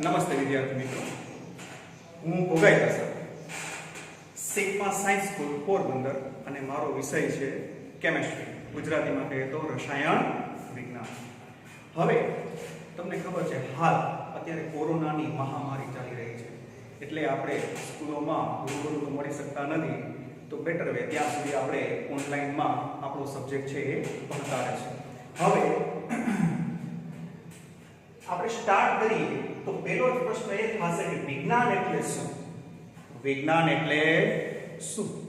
નમસ્તે વિદ્યાર્થી મિત્રો. હું ભોગાઈ પ્રસાદ સિગ્મા સાયન્સ સ્કૂલ પોરબંદર અને મારો વિષય છે કેમેસ્ટ્રી. ગુજરાતીમાં કહીએ તો રસાયણ વિજ્ઞાન. હવે, તમને ખબર છે, હાલ અત્યારે કોરોનાની મહામારી ચાલી રહી છે. એટલે આપણે સ્કૂલોમાં રૂબરૂ તો મળી શકતા નથી. તો બેટર વે ત્યાં સુધી આપણે ઓનલાઈનમાં આપણો સબ્જેક્ટ છે એ ભણતા રહેશે. હવે, આપણે સ્ટાર્ટ કરીએ. તો પહેલો જ પ્રશ્ન એ થશે કે વિજ્ઞાન એટલે શું? વિજ્ઞાન એટલે શું?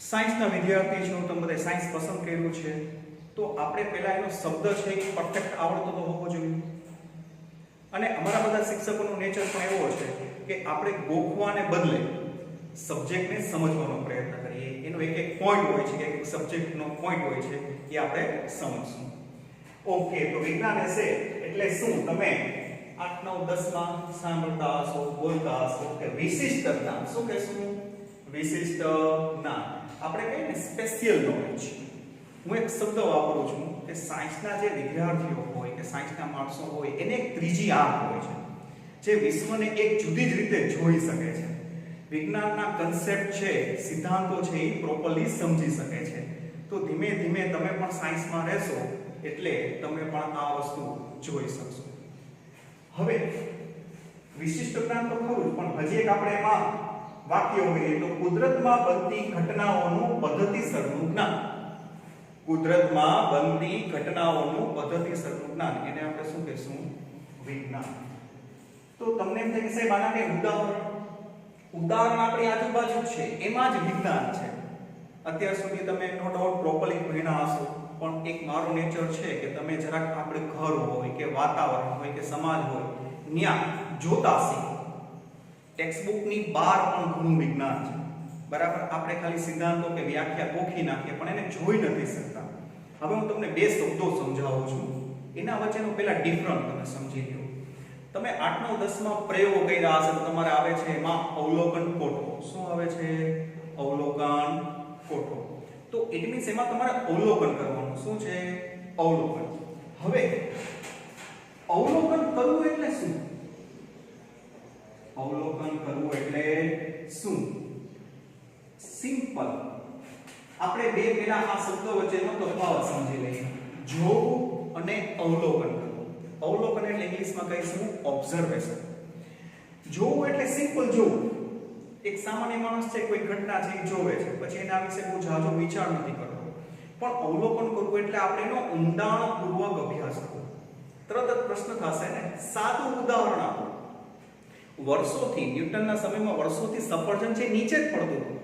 સાયન્સના વિદ્યાર્થી છો તમે બધા સાયન્સ પસંદ કર્યું છે. તો આપણે પહેલા એનો શબ્દ છે એ પરફેક્ટ આવડતો તો હોવો જોઈએ. અને અમારા બધા શિક્ષકોનું નેચર પણ એવો છે કે આપણે ગોખવાને બદલે સબ્જેક્ટને સમજવાનો પ્રયત્ન કરીએ. એનો એક એક પોઈન્ટ હોય છે કે એક સબ્જેક્ટનો પોઈન્ટ હોય છે એ આપણે સમજશું. ઓકે તો વિજ્ઞાન હશે એટલે શું? તમે આઠ, નવ દસમાં સાંભળતા હશો, બોલતા હશો કે વિશિષ્ટ જ્ઞાન. શું કહેશું વિશિષ્ટ જ્ઞાન. આપણે કહીએ ને સ્પેશિયલ નોલેજ હું એક શબ્દ વાપરું છું કે સાયન્સના જે વિદ્યાર્થીઓ હોય કે સાયન્સના માણસો હોય, એને એક ત્રીજી આંખ હોય છે, જે વિશ્વને એક જુદી જ રીતે જોઈ શકે છે. વિજ્ઞાનના કન્સેપ્ટ છે, સિદ્ધાંતો છે, એ પ્રોપરલી સમજી શકે છે. તો ધીમે ધીમે તમે પણ સાયન્સમાં રહેશો એટલે તમે પણ આ વસ્તુ જોઈ શકશો. હવે વિશિષ્ટ જ્ઞાન તો ખરું પણ હજી એક આપણે એમાં વાક્ય હોઈએ તો કુદરતમાં બનતી ઘટનાઓનું પદ્ધતિસરનું જ્ઞાન. કુદરતમાં બનતી ઘટનાઓનું પદ્ધતિસરનું જ્ઞાન, એને આપણે શું કહેશું? વિજ્ઞાન. તો તમને એમ થાય કે સાહેબ, આના કઈ ઉદાહરણ? ઉદાહરણ આપણી આજુબાજુ છે, એમાં જ વિજ્ઞાન છે. અત્યાર સુધી તમે નો ડાઉટ પ્રોપરલી ભણ્યા હશો. પણ એક મારો નેચર છે કે તમે જરાક આપણે ઘર હોય કે વાતાવરણ હોય કે સમાજ હોય ત્યાં જોતા શીખો. ટેક્સ્ટબુકની બહાર પણ ઘણું વિજ્ઞાન છે. બરાબર? આપણે ખાલી સિદ્ધાંતો કે વ્યાખ્યા ગોખી નાખીએ પણ એને જોઈ નથી શકતા. હવે હું તમને બે શબ્દો સમજાવું છું. એના વચ્ચેનો પેલા ડિફરન્ટ તમે સમજી લો. તમે આઠ નવ દસમાં પ્રયોગો કર્યા હશે તો તમારે આવે છે એમાં અવલોકન કોઠો. શું આવે છે? અવલોકન કોઠો. તો ઇટ મીન્સ એમાં તમારે અવલોકન કરવાનું. શું છે? અવલોકન. હવે, અવલોકન કરવું એટલે શું? અવલોકન કરવું એટલે શું? સિમ્પલ આપણે બે પેલા આ શબ્દો વચ્ચેનો તફાવત સમજી લઈએ. જોવું અને અવલોકન કરવું. અવલોકન એટલે ઇંગ્લિશમાં કહીશું ઓબ્ઝર્વેશન જોવું એટલે સિમ્પલ જોવું. એક સામાન્ય માણસ છે, કોઈ ઘટના છે એ જોવે છે, પછી એના વિશે બહુ જાજો વિચાર નથી કરતો. પણ અવલોકન કરવું એટલે આપણે એનો ઊંડાણપૂર્વક અભ્યાસ કરવો. તરત જ પ્રશ્ન થશે ને, સાદું ઉદાહરણ આપો. વર્ષોથી, ન્યૂટનના સમયમાં વર્ષોથી સફરજન છે નીચે જ પડતું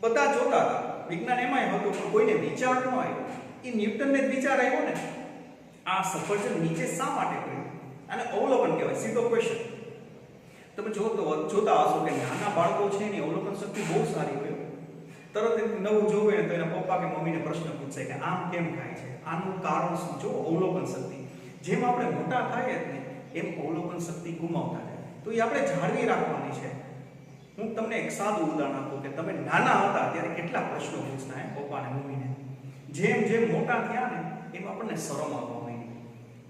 બધા જોતા હતા. વિજ્ઞાન એમાંય હતું, પણ કોઈને વિચાર ન આવ્યો. એ ન્યૂટનને જ વિચાર આવ્યો ને. આ સફરજન નીચે શા માટે પડ્યું? અને અવલોકન કહેવાય, સીધો ક્વેશ્ચન તમે જો તો જોતા હશો કે નાના બાળકો છે એની અવલોકન શક્તિ બહુ સારી હોય. તરત નવું જોવે તો એના પપ્પા કે મમ્મીને પ્રશ્ન પૂછશે કે આમ કેમ થાય છે? આનું કારણ શું? જો અવલોકન શક્તિ. જેમ આપણે મોટા થાય જ ને, એમ અવલોકન શક્તિ ગુમાવતા જાય. તો એ આપણે જાળવી રાખવાની છે. હું તમને એક સાદું ઉદાહરણ આપું કે તમે નાના હતા ત્યારે કેટલા પ્રશ્નો પૂછતા એમ પપ્પાને મમ્મીને. જેમ જેમ મોટા થયા ને, એમ આપણને શરમ આવવા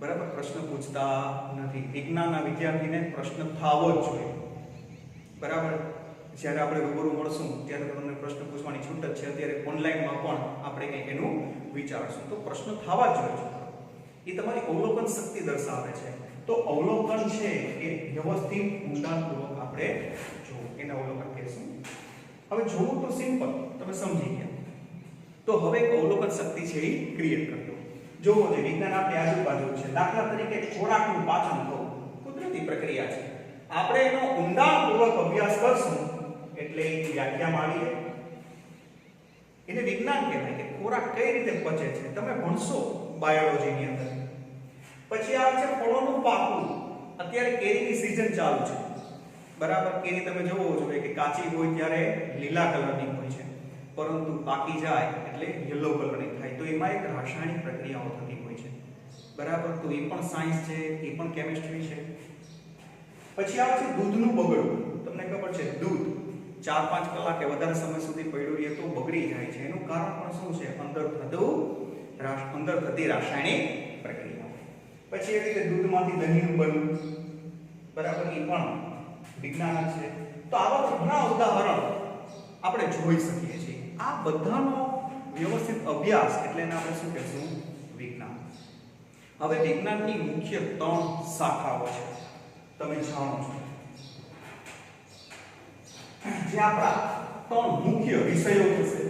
બરાબર? પ્રશ્ન પૂછતા નથી. વિજ્ઞાનના વિદ્યાર્થીને પ્રશ્ન થવો જ જોઈએ. બરાબર? જ્યારે આપણે રૂબરૂ મળશું, ત્યારે તમને પ્રશ્ન પૂછવાની છૂટ જ છે. અત્યારે ઓનલાઈનમાં પણ આપણે કંઈક એનું વિચારશું. તો પ્રશ્ન થવા જ જોઈએ. એ તમારી અવલોકન શક્તિ દર્શાવે છે. તો અવલોકન છે એ વ્યવસ્થિત ઊંડાણપૂર્વક આપણે જોવું. એને અવલોકન કહેશું. હવે જોવું તો સિમ્પલ તમે સમજી ગયા. તો હવે એક અવલોકન શક્તિ છે એ ક્રિએટ કરજો જોવો જે વિજ્ઞાન આપણી આજુબાજુ છે, દાખલા તરીકે ખોરાકનું પાચન થવું કુદરતી પ્રક્રિયા છે. આપણે એનો ઊંડાણપૂર્વક અભ્યાસ કરશું, એટલે એની વ્યાખ્યામાં આવીએ એને વિજ્ઞાન કહેવાય કે ખોરાક કઈ રીતે પચે છે, તમે ભણશો બાયોલોજીની અંદર. પછી આવે છે ફળોનું પાકવું અત્યારે કેરીની સિઝન ચાલુ છે. બરાબર, કેરી તમે જોવો જોઈએ કે કાચી હોય ત્યારે લીલા કલરની હોય છે. પરંતુ પાકી જાય એટલે યલો કલરની થાય. તો એમાં એક રાસાયણિક પ્રક્રિયાઓ થતી હોય છે. બરાબર? તો એ પણ સાયન્સ છે, એ પણ કેમિસ્ટ્રી છે. પછી આવે છે દૂધનું બગડવું. તમને ખબર છે, દૂધ ચાર પાંચ કલાક વધારે સમય સુધી પડ્યું રહે તો બગડી જાય છે. એનું કારણ પણ શું છે? અંદર થતું અંદર થતી રાસાયણિક પ્રક્રિયા પછી એવી રીતે દૂધમાંથી દહીંનું બનવું બરાબર? એ પણ વિજ્ઞાન છે. તો આવા ઘણા ઉદાહરણ આપણે જોઈ શકીએ છીએ. આ બધાનો વ્યવસ્થિત અભ્યાસ એટલે એને આપણે શું કહેશું? વિજ્ઞાન. હવે વિજ્ઞાનની મુખ્ય ત્રણ શાખાઓ છે. તમે જાણો છો. જે આપણા ત્રણ મુખ્ય વિષયો થશે,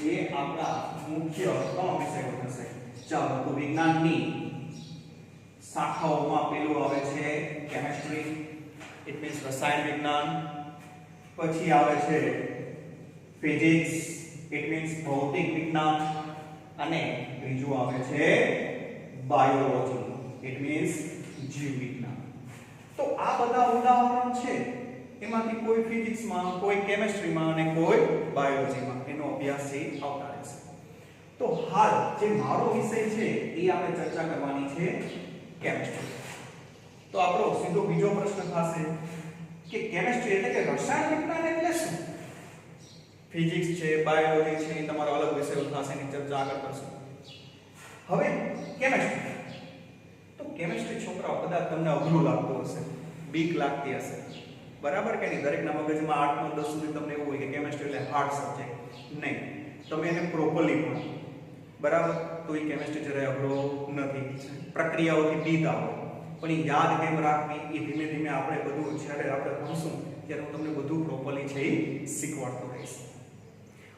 જે આપણા મુખ્ય ત્રણ વિષયો થશે. ચાલો તો વિજ્ઞાનની શાખાઓમાં પેલું આવે છે કેમેસ્ટ્રી ઇટ મીન્સ રસાયણ વિજ્ઞાન. પછી આવે છે ફિઝિક્સ ઇટ મીન્સ ભૌતિક વિજ્ઞાન અને ત્રીજું આવે છે બાયોલોજી ઇટ મીન્સ જીવ વિજ્ઞાન. તો આ બધા ઉદાહરણ છે. એમાંથી કોઈ ફિઝિક્સમાં કોઈ કેમેસ્ટ્રીમાં અને કોઈ બાયોલોજીમાં એનો અભ્યાસ છે આવતા રહેશે. તો હાલ જે મારો વિષય છે, એ આપણે ચર્ચા કરવાની છે કેમેસ્ટ્રી તો આપણો સીધો બીજો પ્રશ્ન થશે કે કેમેસ્ટ્રી એટલે કે રસાયણ વિજ્ઞાન એટલે શું? ફિઝિક્સ છે બાયોલોજી છે, તમારો અલગ વિષયો થશે એની ચર્ચા આગળ કરશું. હવે કેમેસ્ટ્રી તો કેમેસ્ટ્રી છોકરાઓ કદાચ તમને અઘરું લાગતું હશે, બીક લાગતી હશે. બરાબર કે નહીં? દરેકના મગજમાં આઠમું દસ સુધી તમને એવું હોય કે કેમેસ્ટ્રી એટલે હાર્ડ સબ્જેક્ટ નહીં. તમે એને પ્રોપરલી ભણો. બરાબર? તો એ કેમેસ્ટ્રી જરાય અઘરો નથી. પ્રક્રિયાઓથી બીતા હોય. પણ એ યાદ કેમ રાખવી? એ ધીમે ધીમે આપણે બધું જ્યારે આપણે ભણશું, ત્યારે હું તમને બધું પ્રોપરલી છે એ શીખવાડતો રહીશ.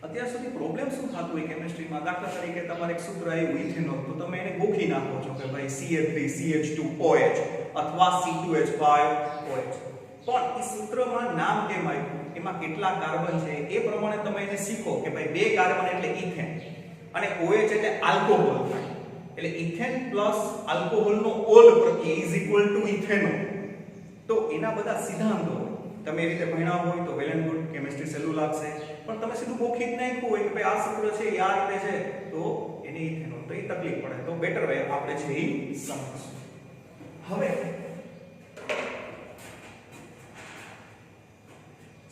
અત્યાર સુધી પ્રોબ્લેમ શું થતું હોય કેમેસ્ટ્રીમાં દાખલા તરીકે તમારે એક સૂત્ર આવ્યું ઇથેનોલ તો તમે એને ગોખી નાખો છો કે ભાઈ CH3 CH2OH અથવા C2H5OH પણ એ સૂત્રમાં નામ કેમ આવ્યું એમાં કેટલા કાર્બન છે? એ પ્રમાણે તમે એને શીખો કે ભાઈ બે કાર્બન એટલે ઇથેન અને OH એટલે આલ્કોહોલ એટલે ઇથેન પ્લસ આલ્કોહોલનો ઓલ પ્રત્યે ઇઝ ઇક્વલ ટુ ઇથેનોલ તો એના બધા સિદ્ધાંતો તમે એ રીતે ભણ્યા હોય તો વેલ એન્ડ ગુડ કેમિસ્ટ્રી સહેલું લાગશે. પણ તમે સીધું મોખિત નાખ્યું હોય કે ભાઈ આ સૂત્ર છે એ આ રીતે છે, તો એને ઇથેનોલ તો એ તકલીફ પડે. તો બેટર વે આપણે છે એ સમજીશું. હવે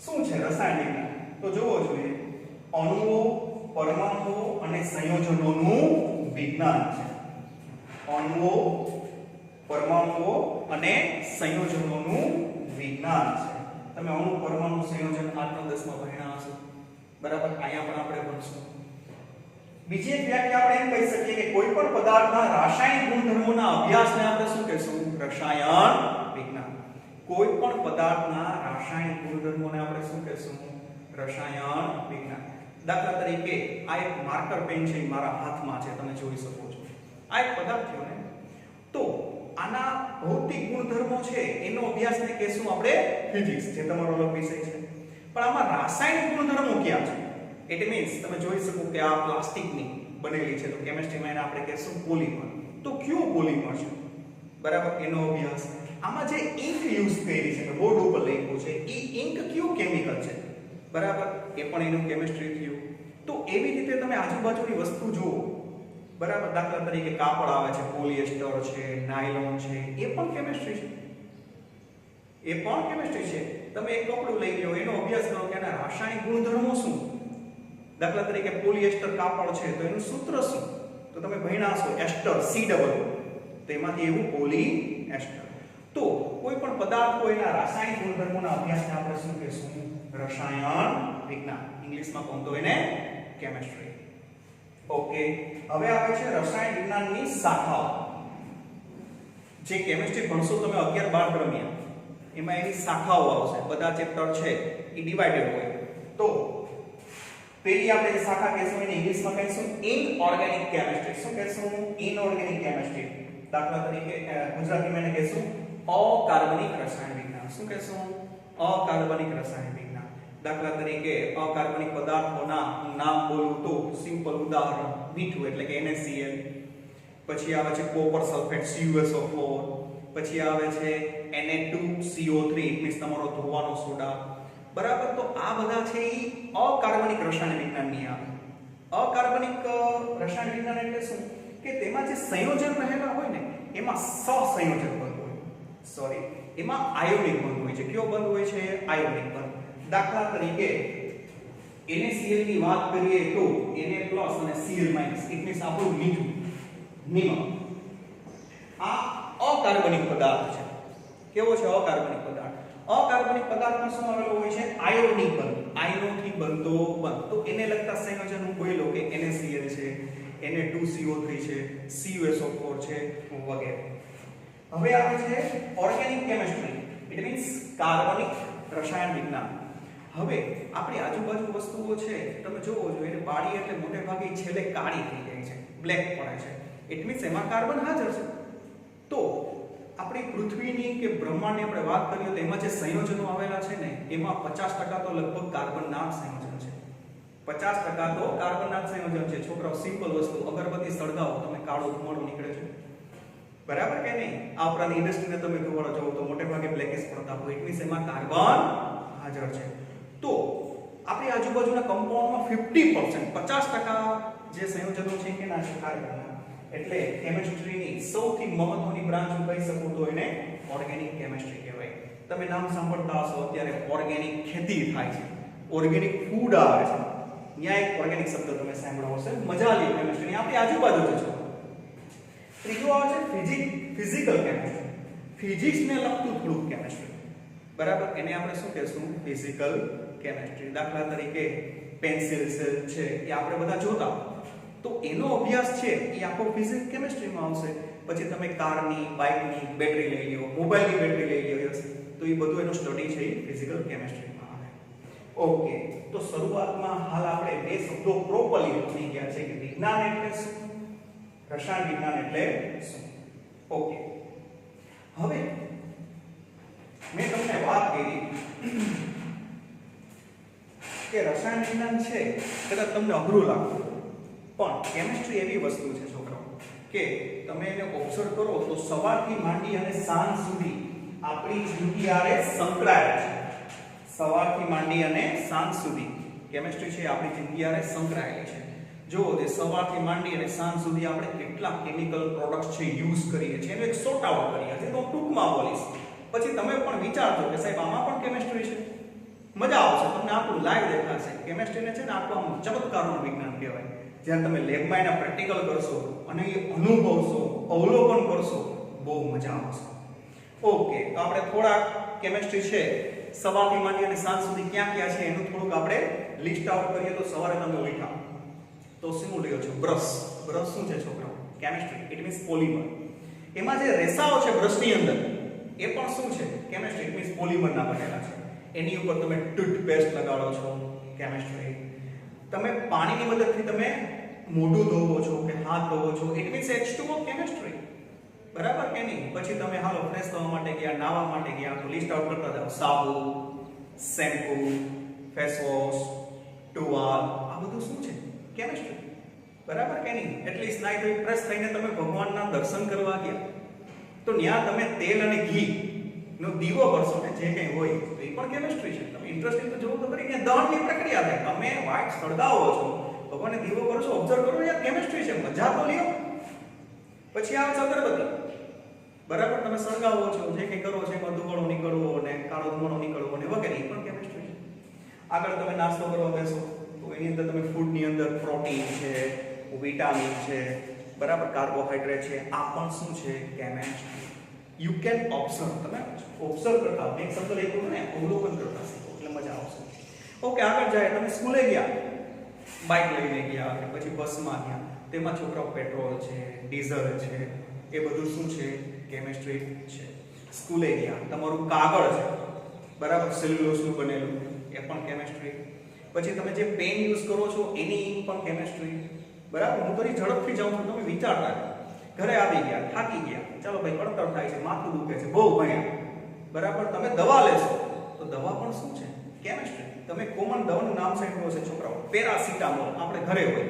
શું છે રસાયણિક? તો જોવો જોઈએ, અણુઓ, પરમાણુઓ અને સંયોજનોનું વિજ્ઞાન છે. અણુઓ, પરમાણુઓ અને સંયોજનોનું વિજ્ઞાન છે. તમે અણુ, પરમાણુ, સંયોજન આઠમા દસમા ભણ્યા હશો. બરાબર? અહીંયા પણ આપણે ભણશું. બીજી એક વ્યાખ્યા આપણે એમ કહી શકીએ કે કોઈ પણ પદાર્થના રાસાયણિક ગુણધર્મોના અભ્યાસને આપણે શું કહેશું? રસાયણ વિજ્ઞાન. કોઈ પણ પદાર્થના રાસાયણિક ગુણધર્મોને આપણે શું કહેશું? રસાયણ વિજ્ઞાન. દાખલા તરીકે, આ એક માર્કર પેન છે મારા હાથમાં છે, તમે જોઈ શકો છો. આ એક પદાર્થ થયો ને તો આના ભૌતિક ગુણધર્મો છે, એનો અભ્યાસને કહેશું આપણે ફિઝિક્સ, જે તમારો અલગ વિષય છે. પણ આમાં રાસાયણિક ગુણધર્મો ક્યાં છે? ઇટ મીન્સ તમે જોઈ શકો કે આ પ્લાસ્ટિકની બનેલી છે. તો કેમિસ્ટ્રીમાં એને આપણે કહેશું પોલિમર તો કયું પોલિમર છે? બરાબર? એનો અભ્યાસ. આમાં જે ઇન્ક યુઝ કરી છે બોર્ડ ઉપર લખ્યું છે, એ ઇન્ક કયું કેમિકલ છે? બરાબર? એ પણ એનું કેમિસ્ટ્રી થયું. તો એવી રીતે તમે આજુબાજુની વસ્તુ જુઓ. બરાબર? દાખલા તરીકે કાપડ આવે છે પોલિએસ્ટર છે નાયલોન છે, એ પણ કેમિસ્ટ્રી છે. એ પણ કેમિસ્ટ્રી છે. તમે એક કપડું લઈ લો એનો અભ્યાસ કરો કે એના રાસાયણિક ગુણધર્મો શું? દાખલા તરીકે પોલિએસ્ટર કાપડ છે, તો એનું સૂત્ર શું? તો તમે ભણ્યા છો એસ્ટર, સી ડબલ. તો એમાંથી એવું પોલી એસ્ટર તો કોઈ પણ પદાર્થ હોય એના રાસાયણિક ગુણધર્મોના અભ્યાસને આપણે શું કહેશું? રસાયણ વિજ્ઞાન. ઇંગ્લિશમાં કહું તો એને? કેમેસ્ટ્રી. ઓકે, હવે આવે છે રસાયણ વિજ્ઞાનની શાખાઓ. જે કેમેસ્ટ્રી ભણશો તમે 11 12 દરમિયાન. એમાં એની શાખાઓ આવશે, બધા ચેપ્ટર છે, એ ડિવાઇડેડ હોય. તો પેલી આપણે શાખા કહેશું, એને ઇંગ્લિશમાં કહીશું ઇનઓર્ગેનિક કેમિસ્ટ્રી શું કહેશું? ઇનઓર્ગેનિક કેમિસ્ટ્રી દાખલા તરીકે ગુજરાતીમાં એને કહેશું, અકાર્બનિક રસાયણ વિજ્ઞાન. શું કહેશું? અકાર્બનિક રસાયણ વિજ્ઞાન. દાખલા તરીકે, અકાર્બનિક પદાર્થોના નામ બોલું તો સિમ્પલ ઉદાહરણ મીઠું, એટલે કે NaCl પછી આવે છે કોપર સલ્ફેટ CuSO4 પછી આવે છે Na2CO3 ઇટ મીન્સ તમારો ધોવાનો સોડા. બરાબર, તો આ બધા છે ઈ અકાર્બનિક રસાયણ વિજ્ઞાનની આવે અકાર્બનિક રસાયણ વિજ્ઞાન એટલે શું? કે તેમાં જે સંયોજન રહેલા હોય ને, એમાં સહસંયોજક બંધ હોય. સોરી એમાં આયોનિક બંધ હોય છે. કયો બંધ હોય છે? આયોનિક બંધ. દાખલા તરીકે NaCl ની વાત કરીએ તો Na+ અને Cl- ઇટ મીન્સ આપણું મીઠું નિમક અકાર્બનિક પદાર્થ છે. કેવો છે અકાર્બનિક પદાર્થ? અકાર્બનિક પદાર્થમાં શું આવેલો હોય છે? આયોનિક બંધ આયનોથી બનતો તો એને લગતા સંયોજનો કોઈ લો કે NaCl છે Na2CO3 છે CuSO4 છે, વગેરે. હવે આવે છે ઓર્ગેનિક કેમિસ્ટ્રી ઇટ મીન્સ કાર્બનિક રસાયણ વિજ્ઞાન. હવે આપણી આજુબાજુ વસ્તુઓ છે, તમે જોવો છો, એને બાળી એટલે મોટે ભાગે છેલ્લે કાળી થઈ જાય છે, બ્લેક પડે છે. ઇટ મીન્સ એમાં કાર્બન હાજર છે. તો આપણી પૃથ્વીની કે બ્રહ્માંડની આપણે વાત કરીએ તો એમાં જે સંયોજનો આવેલા છે ને, એમાં પચાસ ટકા તો લગભગ કાર્બનના સંયોજન છે. પચાસ ટકા તો કાર્બનના સંયોજન છે. છોકરાઓ સિમ્પલ વસ્તુ, અગરબત્તી સળગાવો, તમે કાળો ધુમાડો નીકળે છે. બરાબર કે નહીં? આ ઉપરાંત ઇન્ડસ્ટ્રીને તમે ધુમાડો જોવો તો મોટે ભાગે બ્લેકિશ પડતા હોય એટલી એમાં કાર્બન હાજર છે. તો આપણી આજુબાજુના કમ્પાઉન્ડમાં ફિફ્ટી પર્સન્ટ પચાસ ટકા જે સંયોજનો છે કે ના છે કાર્બનના એટલે કેમિસ્ટ્રીની સૌથી મહત્વની બ્રાન્ચ હું કહી શકું તો એને ઓર્ગેનિક કેમિસ્ટ્રી કહેવાય. તમે નામ સાંભળતા હશો, અત્યારે ઓર્ગેનિક ખેતી થાય છે. ઓર્ગેનિક ફૂડ આવે છે. ત્યાં એક ઓર્ગેનિક શબ્દ તમે સાંભળ્યો હશે મજા લે કેમિસ્ટ્રીની આપણી આજુબાજુ જ છે. ત્રીજો આવે છે ફિઝિક ફિઝિકલ કેમિસ્ટ્રી ફિઝિક્સને લગતું થોડુંક કેમિસ્ટ્રી બરાબર? એને આપણે શું કહેશું? ફિઝિકલ કેમિસ્ટ્રી દાખલા તરીકે પેન્સિલ સેલ છે, એ આપણે બધા જોતા તો એનો અભ્યાસ છે એ આખો ફિઝિક્સ કેમેસ્ટ્રીમાં આવશે. પછી તમે કારની બાઇકની બેટરી લઈ લો મોબાઈલની બેટરી લઈ લ્યો તો એ બધું એનું સ્ટડી છે ફિઝિકલ કેમેસ્ટ્રીમાં આવે. ઓકે તો શરૂઆતમાં હાલ આપણે બે શબ્દો પ્રોપરલી સમજી ગયા છે કે વિજ્ઞાન એટલે શું? રસાયણ વિજ્ઞાન એટલે શું? ઓકે હવે મેં તમને વાત કરી કે રસાયણ વિજ્ઞાન છે, કદાચ તમને અઘરું લાગતું પણ કેમિસ્ટ્રી એવી વસ્તુ છે છોકરાઓ, કે તમે એને ઓબ્ઝર્વ કરો તો સવારથી માંડી અને સાંજ સુધી આપણી જિંદગી આરે સંકળાયેલ છે. સવારથી માંડી અને સાંજ સુધી કેમિસ્ટ્રી છે આપણી જિંદગી આરે સંકળાયેલી છે. જો તે સવારથી માંડી અને સાંજ સુધી આપણે કેટલા કેમિકલ પ્રોડક્ટ્સ છે યુઝ કરીએ છીએ. એનું એક સોર્ટ આઉટ કરીએ છીએ. તો ટૂંકમાં બોલીશ. પછી તમે પણ વિચારજો કે સાહેબ, આમાં પણ કેમિસ્ટ્રી છે? મજા આવશે. તમને આટલું લાઈવ દેખાશે. કેમિસ્ટ્રીને છે ને આટલું આમ ચમત્કારનું વિજ્ઞાન કહેવાય. જ્યારે તમે લેબમાં એના પ્રેક્ટિકલ કરશો અને એ અનુભવશો, અવલોકન કરશો, બહુ મજા આવશે. ઓકે તો આપણે થોડા કેમેસ્ટ્રી છે સવારથી માંડી અને સાંજ સુધી ક્યાં ક્યાં છે એનું થોડુંક આપણે લિસ્ટ આઉટ કરીએ તો સવારે તમે ઉઠ્યા. તો શું લ્યો છો? બ્રશ. બ્રશ શું છે છોકરાઓ? કેમિસ્ટ્રી ઇટ મીન્સ પોલિમર એમાં જે રેસાઓ છે બ્રશની અંદર, એ પણ શું છે? કેમિસ્ટ્રી ઇટ મીન્સ પોલિમરના બનેલા છે. એની ઉપર તમે ટૂથપેસ્ટ લગાડો છો કેમિસ્ટ્રી તમે પાણીની મદદથી તમે મોઢું ધોવો છો કે હાથ ધોવો છો ઇટ મીન્સ H2O કેમિસ્ટ્રી બરાબર કે નહીં? પછી તમે હાલો ફ્રેશ થવા માટે ગયા, નાવા માટે ગયા, તો લિસ્ટ આઉટ કરતા જાઓ. સાબુ શેમ્પુ ફેસ વોશ ટુવાલ આ બધું શું છે? કેમિસ્ટ્રી બરાબર કે નહીં? એટલીસ્ટ નાઈ તો ફ્રેશ થઈને તમે ભગવાનના દર્શન કરવા ગયા. તો ત્યાં તમે તેલ અને ઘી નો દીવો કરશો ને જે કંઈ હોય, તો એ પણ કેમિસ્ટ્રી છે. ઇન્ટરેસ્ટિંગ તો જોવો તો કરી કે દહનની પ્રક્રિયા થાય. તમે વાઇટ સળગાવો છો, ભગવાનને દીવો કરો છો ઓબ્ઝર્વ કરો યાર કેમિસ્ટ્રી છે. મજા તો લ્યો. પછી આવે છે અગરબત્તી બરાબર, તમે સળગાવો છો, જે કંઈ કરો છો, એમાં ધુમાડો નીકળવો અને કાળો ધુમાડો નીકળવો અને વગેરે પણ કેમિસ્ટ્રી છે. આગળ તમે નાસ્તો કરવા બેસો, તો એની અંદર તમે ફૂડની અંદર પ્રોટીન છે વિટામિન છે, બરાબર કાર્બોહાઈડ્રેટ છે, આ પણ શું છે? કેમિસ્ટ્રી યુ કેન ઓબ્ઝર્વ તમે ઓબ્ઝર્વ કરતા એક શબ્દ લખ્યું ને, અવલોકન કરતા શીખો. ઓકે, આગળ જાય. તમે સ્કૂલે ગયા? બાઇક લઈને ગયા કે પછી બસમાં ગયા? તેમાં છોકરાઓ પેટ્રોલ છે, ડીઝલ છે, એ બધું શું છે? કેમિસ્ટ્રી છે. સ્કૂલે ગયા. તમારું કાગળ છે. બરાબર? સેલ્યુલોઝનું બનેલું. એ પણ કેમિસ્ટ્રી. પછી તમે જે પેન યુઝ કરો છો, એની ઇંક પણ કેમિસ્ટ્રી. બરાબર? હું તો ઝડપથી જાઉં છું. તમે વિચારતા ઘરે આવી ગયા, થાકી ગયા. ચાલો ભાઈ, કડતર થાય છે. માથું દુખે છે. બહુ ભણ્યા. બરાબર? તમે દવા લેશો. તો દવા પણ શું છે? કેમિસ્ટ્રી તમે કોમન દવાનું નામ સાંભળ્યું હશે, છોકરાઓ. પેરાસિટામોલ, આપણે ઘરે હોય.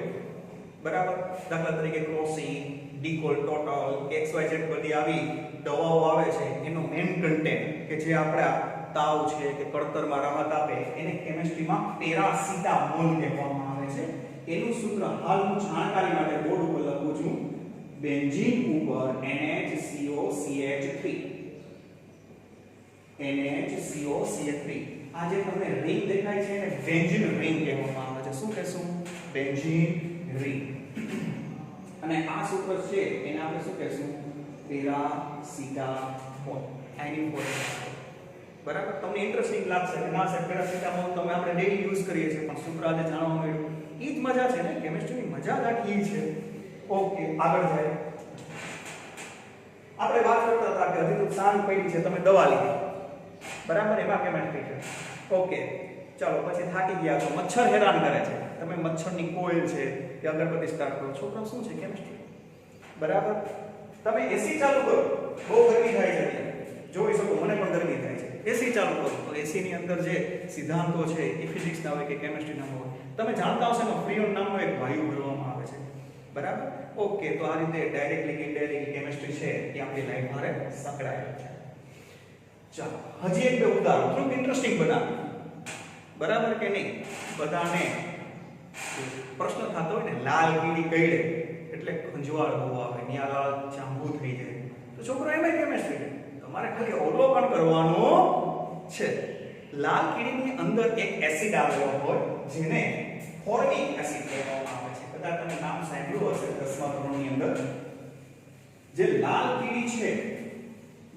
બરાબર? દાખલા તરીકે Crocin, D'Cold, Total, X Y Z બધી આવી દવાઓ આવે છે, એનો મેઇન કન્ટેન્ટ કે જે આપણા તાવ છે કે કળતરમાં રાહત આપે, એને કેમિસ્ટ્રીમાં પેરાસિટામોલ કહેવામાં આવે છે. એનું સૂત્ર હાલ હું જાણકારી માટે બોર્ડ ઉપર લખું છું. બેન્ઝીન ઉપર NHCOCH3 NHCOCH3 આ જે તમને રિંગ દેખાય છે એને બેન્ઝીન રિંગ કહેવામાં આવે છે. શું કહેશું? બેન્ઝીન રિંગ અને આ સૂત્ર છે એને આપણે શું કહેશું? પેરા સીટા એની બરાબર? તમને ઇન્ટરેસ્ટિંગ લાગશે કે ના સાહેબ પેરાસિટામોલ તમે આપણે ડેલી યુઝ કરીએ છીએ પણ સૂત્ર આજે જાણવા મળ્યું. એ જ મજા છે ને? કેમિસ્ટ્રીની મજા રાખી છે. ઓકે આગળ જાય. આપણે વાત કરતા હતા કે હજી તો સાંજ પડી છે તમે દવા લીધી. બરાબર? એમાં કેમેસ્ટ્રી છે ઓકે, ચાલો, પછી થાકી ગયા તો મચ્છર હેરાન કરે છે. તમે મચ્છરની કોઈલ છે કે અગરબત્તી સ્ટાર્ટ કરો. છોકરા શું છે કેમિસ્ટ્રી બરાબર? તમે એસી ચાલુ કરો. બહુ ગરમી થાય છે જોઈ શકો, મને પણ ગરમી થાય છે. એસી ચાલુ કરો. તો એસી ની અંદર જે સિદ્ધાંતો છે, એ ફિઝિક્સ હોય કે કેમિસ્ટ્રી ના હોય. તમે જાણતા હશો એમાં ફ્રીઓન નામનો એક વાયુ ભરવામાં આવે છે. બરાબર? ઓકે, તો આ રીતે ડાયરેક્ટલી કે ઇનડાયરેક્ટલી કેમિસ્ટ્રી છે એ આપણી મારે સંકળાયેલ છે. ચાલો હજી એક બે ઉદાહરણ. થોડુંક ઇન્ટરેસ્ટિંગ બનાવ્યું બરાબર કે નહીં? બધાને પ્રશ્ન થતો હોય ને, લાલ કીડી કઈડે, એટલે ખંજવાળ બહુ આવે ન્યા લાલ જાંબુ થઈ જાય. તો છોકરો એમાં કેમેસ્ટ્રી તમારે ખાલી અવલોકન કરવાનું છે. લાલ કીડીની અંદર એક એસિડ આવેલો હોય, જેને ફોર્મિક એસિડ કહેવામાં આવે છે. કદાચ તમે નામ સાંભળ્યું હશે, દસમા ધોરણની અંદર. જે લાલ કીડી છે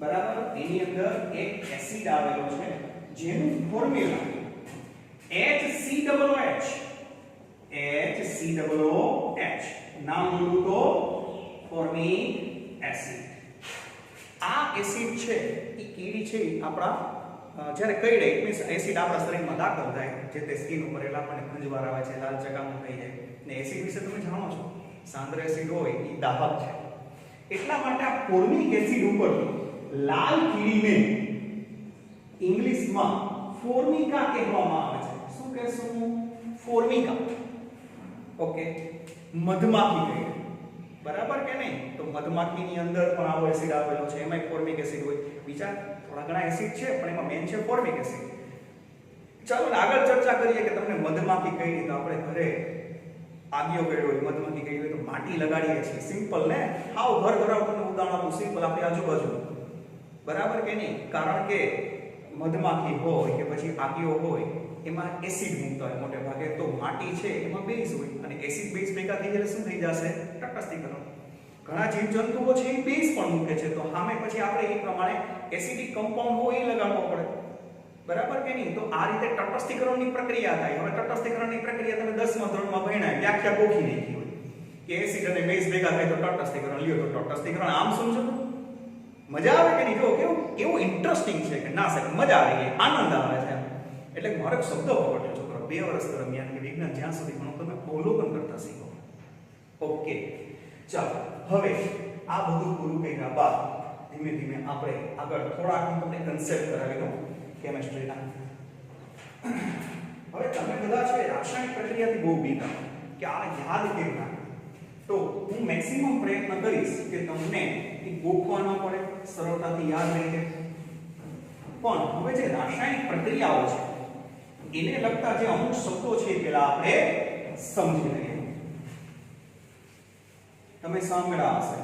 બરાબર? એની અંદર એક એસિડ આવેલો છે, જેનું ફોર્મ્યુલા HCOOH HCOOH નામ તો ફોર્મિક એસિડ આ એસિડ છે, એ કીડી છે? આપણા જ્યારે કઈ ઇટ મીન્સ એસિડ આપણા શરીરમાં દાખલ થાય, જે તે સ્કિન ઉપર એટલે આપણને ખંજવાર આવે છે, લાલ ચકામું થઈ જાય. ને એસિડ વિશે તમે જાણો છો? સાંદ્ર એસિડ હોય, એ દાહક છે. એટલા માટે આ ફોર્મિક એસિડ ઉપર લાલ કીડીને ઇંગ્લિશમાં ફોર્મિકા કહેવામાં આવે છે. શું કહેશું? ફોર્મિકા. ઓકે. મધમાખી કહીએ. બરાબર કે નહીં? તો મધમાખીની અંદર પણ આવો એસિડ આવેલો છે. એમાં ફોર્મિક એસિડ હોય. બીજા થોડા ઘણા એસિડ છે, પણ એમાં મેન છે ફોર્મિક એસિડ ચાલો આગળ ચર્ચા કરીએ કે તમને મધમાખી કઈ રીતે આપણે ઘરે આગિયો કર્યો હોય, મધમાખી કઈ હોય તો માટી લગાડીએ છીએ. સિમ્પલ ને? હાવ ઘર ઘર આપણને ઉદાહરણ આપું. સિમ્પલ આપણી આજુબાજુ. બરાબર કે નહીં? કારણ કે મધમાખી હોય કે પછી આકીઓ હોય, એમાં એસિડ મૂકતા હોય મોટે ભાગે. તો માટી છે, એમાં બેઝ હોય. અને એસિડ બેઝ ભેગા થઈ શું થઈ જશે? તટસ્થીકરણ ઘણા જીવજંતુઓ છે, એ બેઝ પણ મૂકે છે. તો સામે પછી આપણે એ પ્રમાણે એસિડિક કમ્પાઉન્ડ હોય એ લગાડવો પડે. બરાબર કે નહીં? તો આ રીતે તટસ્થીકરણની પ્રક્રિયા થાય. હવે તટસ્થીકરણની પ્રક્રિયા તમે 10મા ધોરણમાં ભણ્યા વ્યાખ્યા ગોખી નાખી હોય. કે એસિડ અને બેઝ ભેગા થાય તો તટસ્થીકરણ. લ્યો તો તટસ્થીકરણ. આમ સમજો. મજા આવે કે નહીં? જો, કેવું કેવું ઇન્ટરેસ્ટિંગ છે કે ના સાહેબ, મજા આવે આનંદ આવે છે એટલે મારો એક શબ્દ પકડ્યો છોકરો, બે વર્ષ દરમિયાન કે વિજ્ઞાન જ્યાં સુધી ભણો તમે, અવલોકન કરતા શીખો. ઓકે, ચાલો, હવે આ બધું પૂરું કર્યા બાદ ધીમે ધીમે આપણે આગળ થોડાક હું તમને કન્સેપ્ટ કરાવી દઉં કેમેસ્ટ્રીના હવે તમે બધા છે રાસાયણિક પ્રક્રિયાથી બહુ બીતા કે આ યાદ કેમ ના તો હું મેક્સિમમ પ્રયત્ન કરીશ કે તમને એ ગોખવા ન પડે સરળતાથી યાદ રહી જાય પણ હવે જે રાસાયણિક પ્રક્રિયાઓ છે, એને લગતા જે અમુક શબ્દો છે પેલા આપણે સમજી લઈએ. તમે સાંભળ્યા હશે.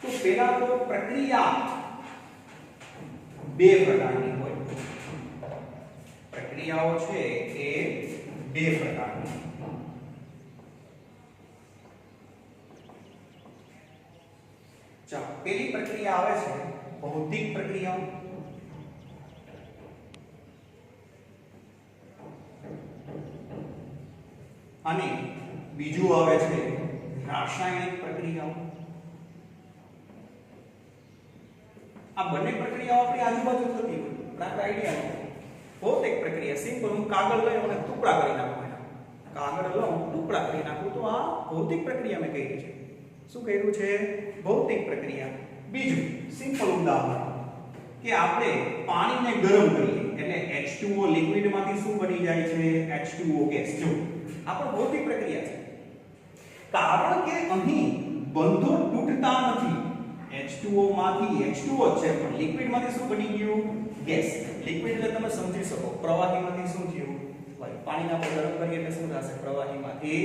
તો પહેલા તો પ્રક્રિયા બે પ્રકારની હોય. પ્રક્રિયાઓ છે એ બે પ્રકારની ચાલો પહેલી પ્રક્રિયા આવે છે ભૌતિક પ્રક્રિયાઓ અને બીજું આવે છે, રાસાયણિક પ્રક્રિયાઓ આ બંને પ્રક્રિયાઓ આપણી આજુબાજુ થતી હોય, પણ આઈડિયા ભૌતિક પ્રક્રિયા સિમ્પલ હું કાગળ લઈ અને ટુકડા કરી નાખું એના. કાગળ લઉં ટુકડા કરી નાખું, તો આ ભૌતિક પ્રક્રિયા મેં કહી છે. શું કહ્યું છે? ભૌતિક પ્રક્રિયા. બીજું સિમ્પલ ઉદાહરણ કે આપણે પાણીને ગરમ કરીએ. એટલે H2O લિક્વિડમાંથી શું બની જાય છે? H2O ગેસ જો આ પણ ભૌતિક પ્રક્રિયા છે. કારણ કે અહીં બંધો તૂટતા નથી. H2O માંથી H2O જ છે, પણ લિક્વિડમાંથી શું બની ગયું? ગેસ લિક્વિડ એટલે તમે સમજી શકો, પ્રવાહીમાંથી શું થયું? વાયુ. પાણીને આપણે ગરમ કરીએ એટલે શું થશે? પ્રવાહીમાંથી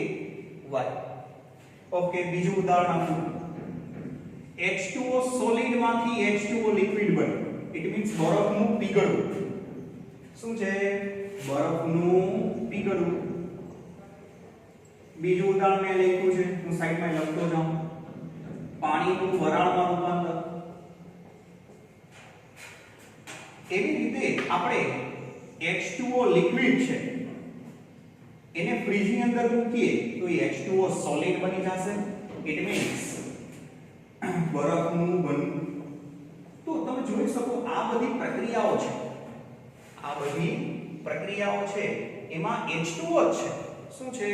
વાયુ. ઓકે બીજું ઉદાહરણ આપું. H2O સોલિડમાંથી H2O લિક્વિડ બન્યું ઇટ મીન્સ બરફનું પીગળવું શું છે? બરફનું પીગળવું બીજું ઉદાહરણ મેં લખ્યું છે. હું સાઈડમાં લખતો જાઉં. પાણીનું વરાળમાં રૂપાંતર. એવી રીતે આપણે H2O લિક્વિડ છે. એને ફ્રીજની અંદર મૂકીએ તો એ H2O સોલિડ બની જશે. ઇટ મીન્સ બરફનું બન. તો તમે જોઈ શકો આ બધી પ્રક્રિયાઓ છે. આ બધી પ્રક્રિયાઓ છે. એમાં H2O જ છે. શું છે?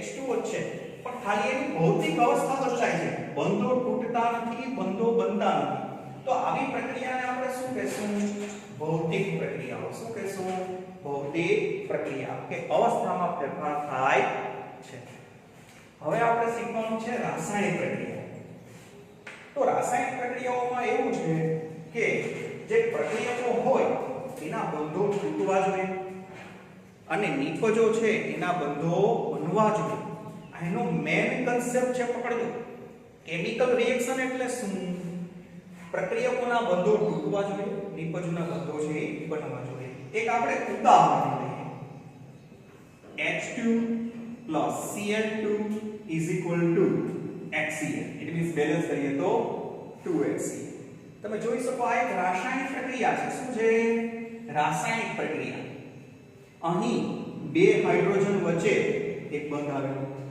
H2O જ છે. પણ ખાલી એની ભૌતિક અવસ્થા દર્શાય છે. બંધો તૂટતા નથી, બંધો બનતા નથી. તો આવી પ્રક્રિયાને આપણે શું કહેશું? ભૌતિક પ્રક્રિયાઓ. શું કહેશું? ભૌતિક પ્રક્રિયા. કે અવસ્થામાં ફેરફાર થાય છે. હવે આપણે શીખવાનું છે રાસાયણિક પ્રક્રિયા. તો રાસાયણિક પ્રક્રિયાઓમાં એવું છે કે જે પ્રક્રિયકો હોય, એના બંધો તૂટવા જોઈએ. અને નિપજો છે, એના બંધો બનવા જોઈએ. એનો મેન કન્સેપ્ટ છે પકડજો કેમિકલ રિએક્શન એટલે શું? પ્રક્રિયકોના બંધો તૂટવા જોઈએ, નિપજોના બંધો છે એ બનવા જોઈએ. એક આપણે ઉદાહરણ લઈએ. H2 plus Cl2 is equal to HCl it means balance કરીએ તો 2HCl તમે જોઈ શકો આ એક રાસાયણિક પ્રક્રિયા છે. શું છે? રાસાયણિક પ્રક્રિયા. અહીં બે હાઇડ્રોજન વચ્ચે એક બંધ આવેલો.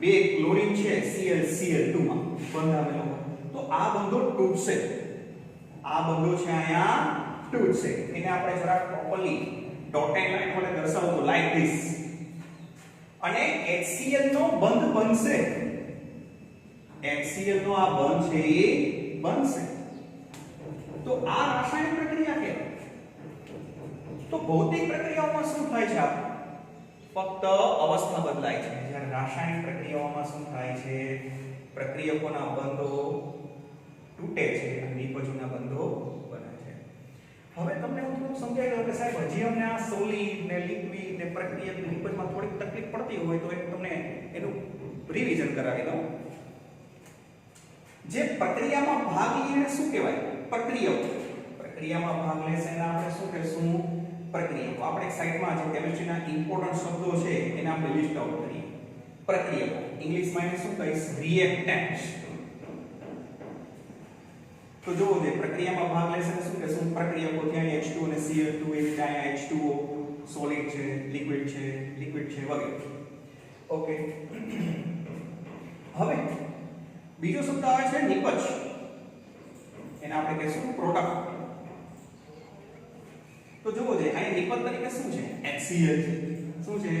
બે ક્લોરીન છે Cl Cl2 માં. બંધ આવેલો. તો આ બંધો તૂટશે. આ બંધો છે અહીંયા તૂટશે. એને આપણે જરાક પ્રોપરલી ડોટેડ લાઈન વડે તો લાઈક ધીસ અને HCl નો બંધ બનશે. HCl નો આ બંધ છે, એ બનશે તો આ રાસાયણિક પ્રક્રિયા કે તો ભૌતિક પ્રક્રિયાઓમાં શું થાય છે ફક્ત અવસ્થા બદલાય છે. જ્યારે રાસાયણિક પ્રક્રિયાઓમાં શું થાય છે? પ્રક્રિયકોના બંધો તૂટે છે અને નિપજોના બંધો બને છે. હવે તમને હું થોડું સમજાવી દઉં કે સાહેબ, હજી અમને આ સોલિડ ને લિક્વિડ ને પ્રક્રિયક નિપજમાં થોડીક તકલીફ પડતી હોય તો એક તમને એનું રિવિઝન કરાવી દઉં. જે પ્રક્રિયામાં ભાગ લે એને શું કહેવાય? પ્રક્રિયક પ્રક્રિયામાં ભાગ લેશે એને આપણે શું કહેશું? પ્રક્રિયકો આપણે એક સાઈડમાં જે કેમિસ્ટ્રીના ઇમ્પોર્ટન્ટ શબ્દો છે, એને આપણે લિસ્ટ આઉટ કરીએ. પ્રક્રિયકો ઇંગ્લિશમાં એને શું કહીશ? રિએક્ટન્ટ્સ તો જો જે પ્રક્રિયામાં ભાગ લેશે એને શું કહેશું? પ્રક્રિયકો ત્યાં H2 અને Cl2 એવી રીતે અહીંયા H2O સોલિડ છે લિક્વિડ છે લિક્વિડ છે, વગેરે. ઓકે હવે બીજો શબ્દ આવે છે નિપજ. એને આપણે કહીશું પ્રોડક્ટ તો જુઓ જે અહીં નિપજ તરીકે શું છે? HCl છે શું છે?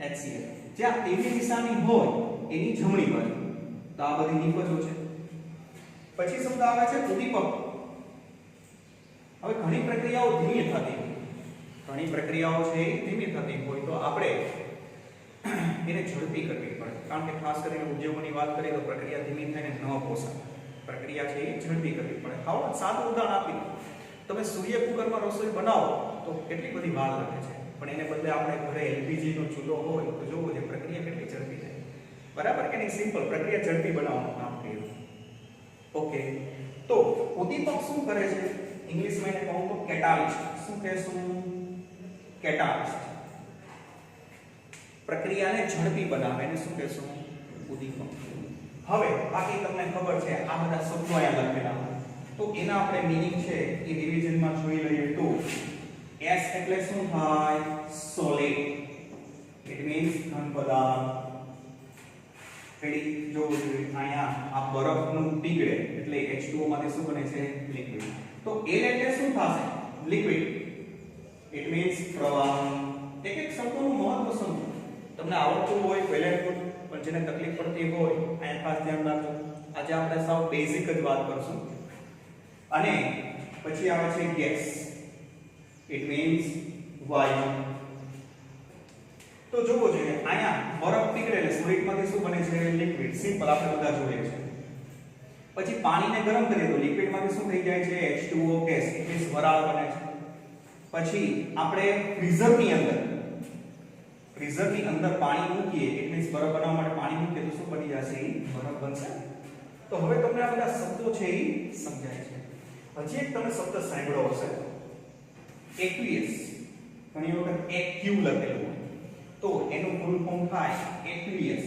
HCl જ્યાં તેની નિશાની હોય, એની જમણી બાજુ. તો આ બધી નિપજો છે. પછી શબ્દ આવે છે ઉદ્દીપક. હવે ઘણી પ્રક્રિયાઓ ધીમી થતી ઘણી પ્રક્રિયાઓ છે ધીમી થતી હોય. તો આપણે એને ઝડપી કરવી પડે. કારણ કે ખાસ કરીને ઉદ્યોગોની વાત કરીએ તો પ્રક્રિયા ધીમી થઈને ન પોસાય. પ્રક્રિયા છે એ ઝડપી કરવી પડે. હાવ સાદું ઉદાહરણ આપી તમે સૂર્ય કુકરમાં રસોઈ બનાવો તો કેટલી બધી વાર લાગે છે? પણ એને બદલે આપણે ઘરે એલપીજીનો ચૂલો હોય તો જોવો જે પ્રક્રિયા કેટલી ઝડપી થાય. બરાબર કે નહીં? સિમ્પલ. પ્રક્રિયા ઝડપી બનાવવાનું કામ કર્યું. ઓકે તો ઉદ્દીપક શું કરે છે? ઇંગ્લિશમાં એને કહું તો કેટાલિસ્ટ શું કહેશું? કેટાલિસ્ટ પ્રક્રિયાને ઝડપી બનાવે. એને શું કહેશું? ઉદ્દીપક. હવે બાકી તમને ખબર છે, આ બધા શબ્દો અહીંયા લખેલા. તો એના આપણે મીનિંગ છે એ રિવિઝનમાં જોઈ લઈએ તો S એટલે શું થાય? સોલિડ ઇટ મીન્સ ઘન પદાર્થ. રેડી જો અહીંયા આ બરફનું પીગળે, એટલે H2O માંથી શું બને છે? લિક્વિડ તો L એટલે શું થશે? લિક્વિડ ઇટ મીન્સ પ્રવાહ. તમને આવડતું હોય વેલેન્ટફુલ પણ જેને તકલીફ પડતી હોય અહીંયા ખાસ ધ્યાન રાખજો. આજે આપણે સાવ બેઝિક જ વાત કરશું. અને પછી આવે છે ગેસ ઇટ મીન્સ વાયુ તો જોવો જોઈએ અહીંયા બરફ પીગળેલે એટલે સોલિડમાંથી શું બને છે? લિક્વિડ સિમ્પલ આપણે બધા જોઈએ છે. પછી પાણીને ગરમ કરીએ તો લિક્વિડમાંથી શું થઈ જાય છે? H2O ગેસ મીન્સ વરાળ બને છે. પછી આપણે ફ્રીઝરની અંદર ફ્રીઝરની અંદર પાણી મૂકીએ ઇટ મીન્સ બરફ બનાવવા માટે પાણી મૂકીએ, તો શું બની જશે? બરફ બનશે. તો હવે તમને આ બધા શબ્દો છે એ સમજાય છે. હજી એક તમે શબ્દ સાંભળ્યો હશે. એક્વિયસ ઘણી વખત એક્યુ લખેલું તો એનું ફૂલ ફોર્મ થાય એક્વિયસ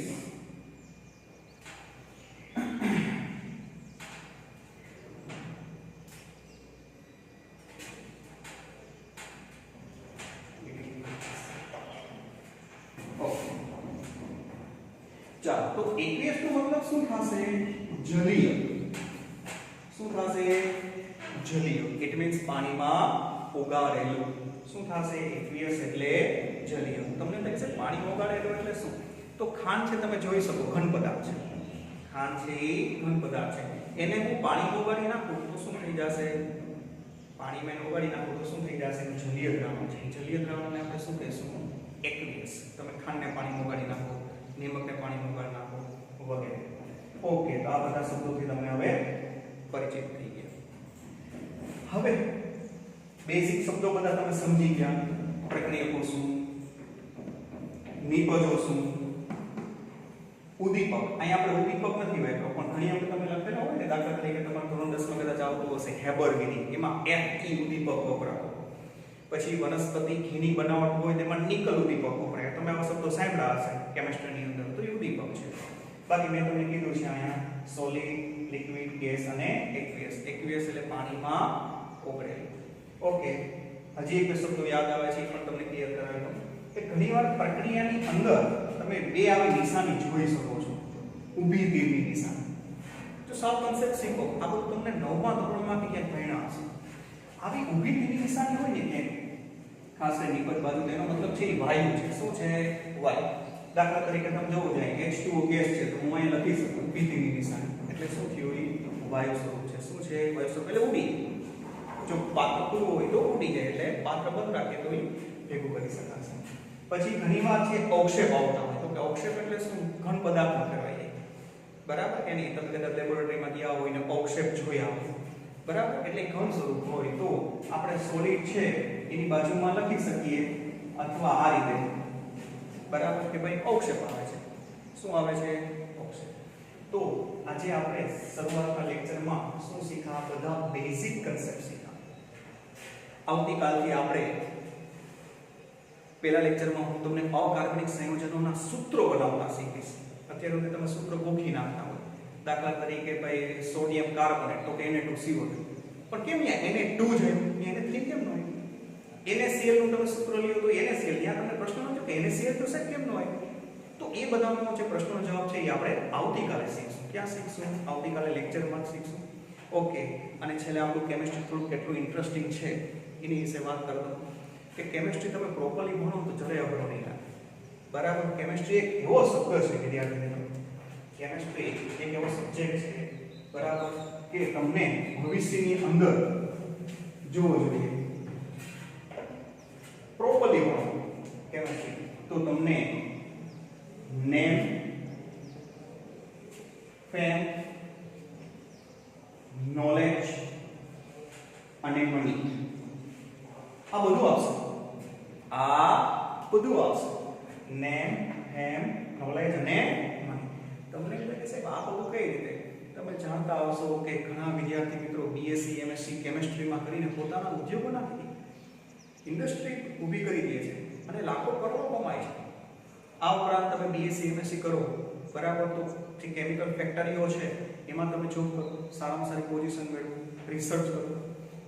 ચાલો. તો aqueous નો મતલબ શું થશે? જલીય શું થશે? જલીય ઇટ મીન્સ પાણીમાં ઓગાળેલું. શું થશે? Aqueous એટલે જલીય તમને લાગે છે, પાણીમાં ઓગાળેલું એટલે શું? તો ખાંડ છે, તમે જોઈ શકો, ઘન પદાર્થ છે. ખાંડ છે એ ઘન પદાર્થ છે. એને હું પાણી ઓગાળી નાખું તો શું થઈ જશે? પાણીમાં મેં ઓગાળી નાખું તો શું થઈ જશે? જલીય દ્રાવણ છે. જલીય દ્રાવણને આપણે શું કહીશું? Aqueous. તમે ખાંડને પાણીમાં ઓગાળી નાખો. નિમકને પાણીમાં ઓગાળી નાખો વગેરે ઓકે, તો આ બધા શબ્દોથી તમને હવે પરિચિત થઈ ગયા. હવે બેઝિક શબ્દો બધા તમે સમજી ગયા. પ્રક્રિયકો શું નિપજો શું? ઉદ્દીપક અહીં આપણે ઉદ્દીપક નથી વાપર્યો પણ ઘણી વખત તમે લખેલા હોય ને દાખલા તરીકે તમારે ધોરણ 10 માં કદાચ આવતું હશે, હેબરગીરી. એમાં એફ ઈ ઉદ્દીપક વપરાતો. પછી વનસ્પતિ ઘીની બનાવટ હોય તેમાં નિકલ ઉદ્દીપક વપરાય તમે આવા શબ્દો સાંભળ્યા હશે કેમિસ્ટ્રીની અંદર. તો એ ઉદ્દીપક છે. બાકી મેં તમને કીધું છે અહીંયા સોલિડ લિક્વિડ ગેસ અને એક્વિયસ એક્વિયસ એટલે પાણીમાં ઓગળેલું ઓકે હજી એક શબ્દો યાદ આવે છે, એ પણ તમને ક્લિયર કરાવી દઉં. કે ઘણીવાર પ્રક્રિયાની અંદર તમે બે આવી નિશાની જોઈ શકો છો. ઊભી તીરની નિશાની તો સાવ કોન્સેપ્ટ શીખો આ બધું તમને નવમા ધોરણમાંથી ક્યાંક ભણ્યા હશે. આવી ઊભી તીરની નિશાની હોય ને ક્યાંક કરીને નિપજ બાજુ તેનો મતલબ છે વાયુ છે. શું છે? વાયુ. દાખલા તરીકે તમે જોવો જાય H2O ગેસ છે, તો હું અહીં લખી શકું ઊભી નિશાન. એટલે શું થયું એ વાયુ સ્વરૂપ છે. શું છે? વાયુ સ્વરૂપ એટલે ઉડી જો પાત્ર પૂરું હોય તો ઉડી જાય એટલે પાત્ર બંધ રાખે તો ભેગું કરી શકાશે. પછી ઘણીવાર છે અવક્ષેપ આવતા હોય. તો કે અવક્ષેપ એટલે શું? ઘન પદાર્થમાં ફેરવાઈ જાય. બરાબર? નહીં? તમે કદાચ લેબોરેટરીમાં ગયા હોય ને અવક્ષેપ જોયા હોય. બરાબર? એટલે ઘન સ્વરૂપ હોય. તો આપણે સોલિડ છે એની બાજુમાં લખી શકીએ અથવા આ રીતે. બરાબર? કે ભાઈ અવક્ષેપ આવે છે. શું આવે છે? અવક્ષેપ. તો આજે આપણે શરૂઆતના લેક્ચરમાં શું શીખા? બધા બેઝિક કન્સેપ્ટ શીખા. આવતીકાલથી આપણે પહેલા લેક્ચરમાં હું તમને અકાર્બનિક સંયોજનોના સૂત્રો બનાવતા શીખીશ. અત્યારે તમે સૂત્ર ગોખી નાખતા હોય. દાખલા તરીકે ભાઈ સોડિયમ કાર્બોનેટ તો કે Na2CO2 પણ કેમ યાર Na2 જ એને થ્રી કેમ ન આવ્યું NaCl નું તમે સૂત્ર લ્યો તો NaCl ત્યાં તમને પ્રશ્ન ન કે NaCl તો સાહેબ કેમ ન હોય? તો એ બધાનો જે પ્રશ્નનો જવાબ છે એ આપણે આવતીકાલે શીખશું. ક્યાં શીખશું? આવતીકાલે લેક્ચરમાં શીખશું. ઓકે અને છેલ્લે આપણું કેમિસ્ટ્રી થોડું કેટલું ઇન્ટરેસ્ટિંગ છે, એની વિશે વાત કરો કે કેમિસ્ટ્રી તમે પ્રોપરલી ભણો તો જરાય અઘરો નહીં લાગે. બરાબર? કેમિસ્ટ્રી એક એવો શબ્દ છે વિદ્યાર્થી મિત્રો કેમિસ્ટ્રી એક એવો સબ્જેક્ટ છે, બરાબર, કે તમને ભવિષ્યની અંદર જોવો જોઈએ પ્રોપરલી ભણો કેમિસ્ટ્રી તો તમને નેમ ફેમ નોલેજ અને મની આ બધું આવશે આ બધું આવશે નેમ હેમ નોલેજ અને મની તમને એમ લાગે સાહેબ આ બધું કઈ રીતે તમે જાણતા આવશો કે ઘણા વિદ્યાર્થી મિત્રો બીએસસી એમએસસી કેમિસ્ટ્રીમાં પોતાના ઉદ્યોગો નાખી ઇન્ડસ્ટ્રી ઊભી કરી દે છે અને લાખો કરોડો કમાય છે. આ ઉપરાંત તમે બીએસસી એમએસસી કરો, બરાબર તો જે કેમિકલ ફેક્ટરીઓ છે, એમાં તમે જોબ કરો સારામાં સારી પોઝિશન મેળવો રિસર્ચ કરો,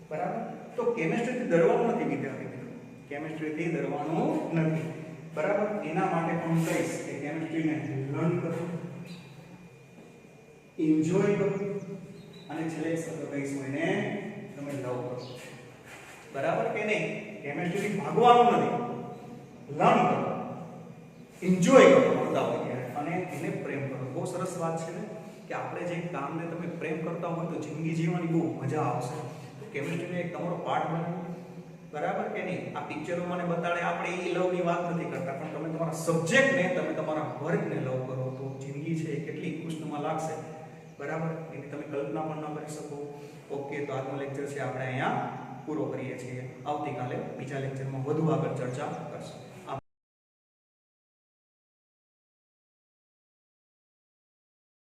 બરાબર? તો કેમિસ્ટ્રીથી ડરવાનું નથી વિદ્યાર્થી મિત્રો. કેમિસ્ટ્રીથી ડરવાનું નથી. બરાબર? એના માટે પણ કહીશ કે કેમિસ્ટ્રીને લર્ન કરો એન્જોય કરો, અને છેલ્લે એક કહીશ હું એને તમે લવ કરો બરાબર કે નહીં? કેમેસ્ટ્રી ભાગવાનું નથી. લર્ન કરો. એન્જોય કરો ભણતા હોઈએ અને એને પ્રેમ કરો. બહુ સરસ વાત છે ને, કે આપણે જે કામને તમે પ્રેમ કરતા હોય તો જિંદગી જીવવાની બહુ મજા આવશે. તો કેમિસ્ટ્રીનો એક તમારો પાર્ટ બન્યો બરાબર કે નહીં? આ પિક્ચરો મને બતાડે, આપણે એ લવની વાત નથી કરતા. પણ તમે તમારા સબ્જેક્ટને તમે તમારા વર્ગને લવ કરો. તો જિંદગી છે એ કેટલી ખુશનુમા લાગશે. બરાબર? એની તમે કલ્પના પણ ન કરી શકો. ઓકે તો આજનો લેક્ચર છે આપણે અહીંયા પૂરો કરીએ છીએ. આવતીકાલે બીજા લેક્ચરમાં વધુ આગળ ચર્ચા કરશું.